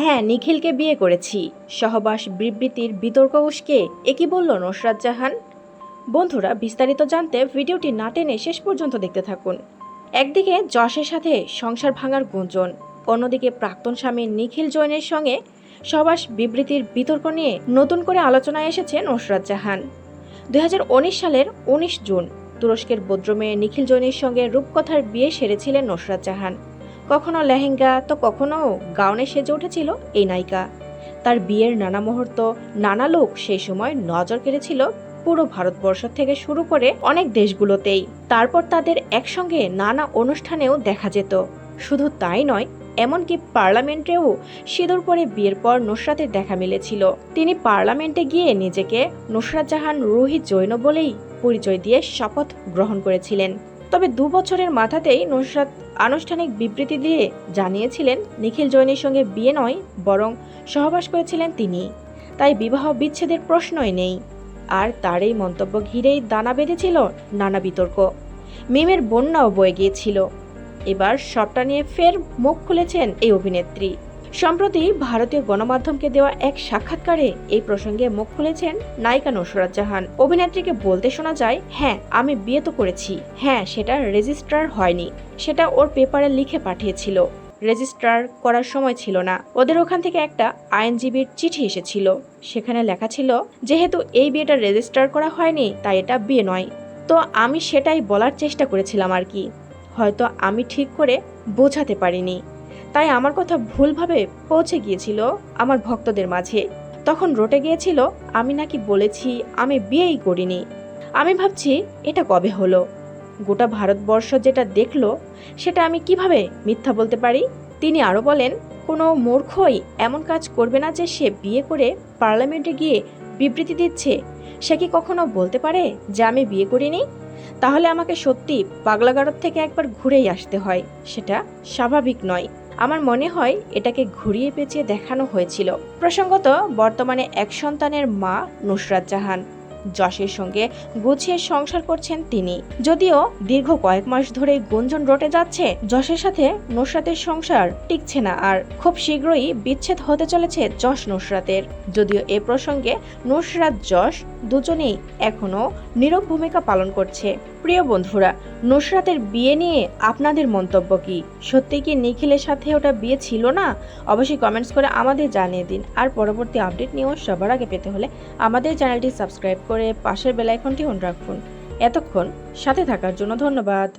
হ্যাঁ নিখিলকে বিয়ে করেছি। সহবাস বিবৃতির বিতর্ক উস্কে একই বলল নুসরাত জাহান। বন্ধুরা, বিস্তারিত জানতে ভিডিওটি না টেনে শেষ পর্যন্ত দেখতে থাকুন। একদিকে যশের সাথে সংসার ভাঙার গুঞ্জন, অন্যদিকে প্রাক্তন স্বামী নিখিল জৈনের সঙ্গে সহবাস বিবৃতির বিতর্ক নিয়ে নতুন করে আলোচনায় এসেছে নুসরাত জাহান। দুই হাজার উনিশ সালের উনিশ জুন, তুরস্কের বদ্রমে নিখিল জৈনের সঙ্গে রূপকথার বিয়ে সেরেছিলেন নুসরাত জাহান। কখনো লেহেঙ্গা, তো কখনো গাউনে সেজে উঠেছিল এই নায়িকা। তার বিয়ের নানা মুহূর্ত, নানা লোক সেই সময় নজর কেড়েছিল পুরো ভারতবর্ষ থেকে শুরু করে অনেক দেশগুলোতেই। তারপর তাদের একসঙ্গে নানা অনুষ্ঠানেও দেখা যেত। শুধু তাই নয়, এমনকি পার্লামেন্টেও সিঁদুর পরে বিয়ের পর নুসরাতের দেখা মিলেছিল। তিনি পার্লামেন্টে গিয়ে নিজেকে নুসরাত জাহান রোহিত জৈন বলেই পরিচয় দিয়ে শপথ গ্রহণ করেছিলেন। তবে দু বছরের মাথাতেই নুসরাত আনুষ্ঠানিক বিবৃতি দিয়ে জানিয়েছিলেন, নিখিল জৈনের সঙ্গে বিয়ে নয়, বরং সহবাস করেছিলেন তিনি। তাই বিবাহ বিচ্ছেদের প্রশ্নই নেই। আর তার এই মন্তব্য ঘিরেই দানা বেঁধেছিল নানা বিতর্ক। মিমের বন্যাও বয়ে গিয়েছিল। এবার সবটা নিয়ে ফের মুখ খুলেছেন এই অভিনেত্রী। সম্প্রতি ভারতীয় গণমাধ্যমকে দেওয়া এক সাক্ষাৎকারে এই প্রসঙ্গে মুখ খুলেছেন নায়িকা নুসরাত জাহান। অভিনেত্রীকে বলতে শোনা যায় হ্যাঁ আমি বিয়ে তো করেছি। হ্যাঁ সেটা রেজিস্ট্রার হয়নি। সেটা ওর পেপারে লিখে পাঠিয়েছিল। রেজিস্ট্রার করার সময় ছিল না। ওদের ওখান থেকে একটা আইনজীবীর চিঠি এসেছিল। সেখানে লেখা ছিল, যেহেতু এই বিয়েটা রেজিস্টার করা হয়নি, তাই এটা বিয়ে নয়। তো আমি সেটাই বলার চেষ্টা করেছিলাম আর কি। হয়তো আমি ঠিক করে বোঝাতে পারিনি। তাই আমার কথা ভুলভাবে পৌঁছে গিয়েছিল আমার ভক্তদের মাঝে। তখন রটে গিয়েছিল, আমি নাকি বলেছি, আমি বিয়েই করিনি। আমি ভাবছি, এটা কবে হলো? গোটা ভারতবর্ষ যেটা দেখল, সেটা আমি কীভাবে মিথ্যা বলতে পারি? তিনি আরও বলেন, কোনো মূর্খই এমন কাজ করবে না যে সে বিয়ে করে পার্লামেন্টে গিয়ে বিবৃতি দিচ্ছে। সে কি কখনো বলতে পারে যে আমি বিয়ে করিনি? তাহলে আমাকে সত্যি পাগলাগারদ থেকে একবার ঘুরেই আসতে হয়, সেটা স্বাভাবিক নয়। আমার মনে হয় এটাকে ঘুরিয়ে পেঁচিয়ে দেখানো হয়েছিল। প্রসঙ্গত, বর্তমানে এক সন্তানের মা নুসরাত জাহান। যশের সঙ্গে গুছিয়ে সংসার করছেন তিনি। যদিও দীর্ঘ কয়েক মাস ধরে গুঞ্জন রটে যাচ্ছে, যশের সাথে নুসরাতের সংসার টিকছে না আর খুব শীঘ্রই বিচ্ছেদ হতে চলেছে যশ নুসরাতের। যদিও এ প্রসঙ্গে নুসরাত যশ দুজনেই এখনও নীরব ভূমিকা পালন করছে। প্রিয় বন্ধুরা, নুসরাতের বিয়ে নিয়ে আপনাদের মন্তব্য কি? সত্যি কি নিখিলের সাথে ওটা বিয়ে ছিল না? অবশ্যই কমেন্টস করে আমাদের জানিয়ে দিন। আর পরবর্তী আপডেট নিয়েও সবার আগে পেতে হলে আমাদের চ্যানেলটি সাবস্ক্রাইব করে পাশের বেলায় আইকনটি অন রাখুন। এতক্ষণ সাথে থাকার জন্য ধন্যবাদ।